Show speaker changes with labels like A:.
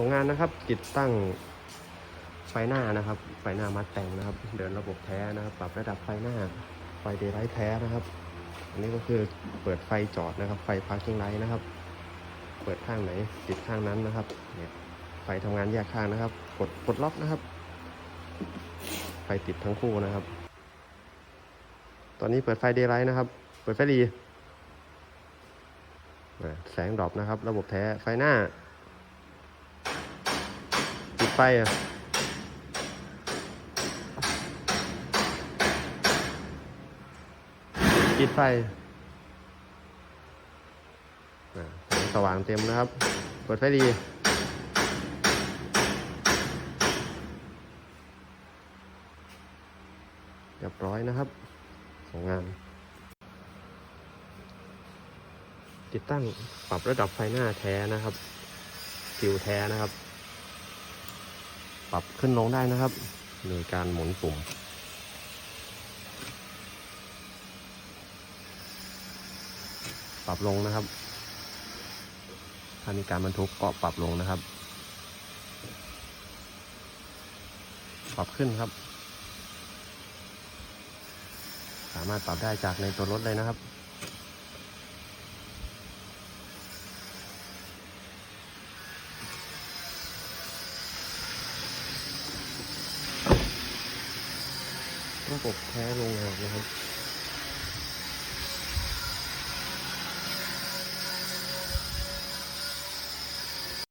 A: ส่งงานนะครับ ติดตั้งไฟหน้านะครับ ไฟหน้ามัดแต่งนะครับ เดินระบบแท้นะครับ ปรับระดับไฟหน้า ไฟเดย์ไลท์แท้นะครับ อันนี้ก็คือเปิดไฟจอดนะครับ ไฟพาร์กิ้งไลท์นะครับ เปิดข้างไหน ติดข้างนั้นนะครับ เนี่ย ไฟทำงานแยกข้างนะครับ กดกดล็อกนะครับ ไฟติดทั้งคู่นะครับ ตอนนี้เปิดไฟเดย์ไลท์นะครับ เปิดไฟดีแสงดรอปนะครับ ระบบแท้ ไฟหน้า ปิดไฟอะปิดไฟอ่าแสงสว่างเต็มนะครับ เปิดไฟดี เรียบร้อยนะครับของงาน ติดตั้งปรับระดับไฟหน้าแท้นะครับ ฟิวแท้นะครับ ปรับขึ้นลงได้นะครับ โดยการหมุนปุ่ม ปรับลงนะครับ ถ้ามีการบรรทุกก็ปรับลงนะครับ ปรับขึ้นครับ สามารถปรับได้จากในตัวรถเลยนะครับ ระบบแท้โรงงานนะครับ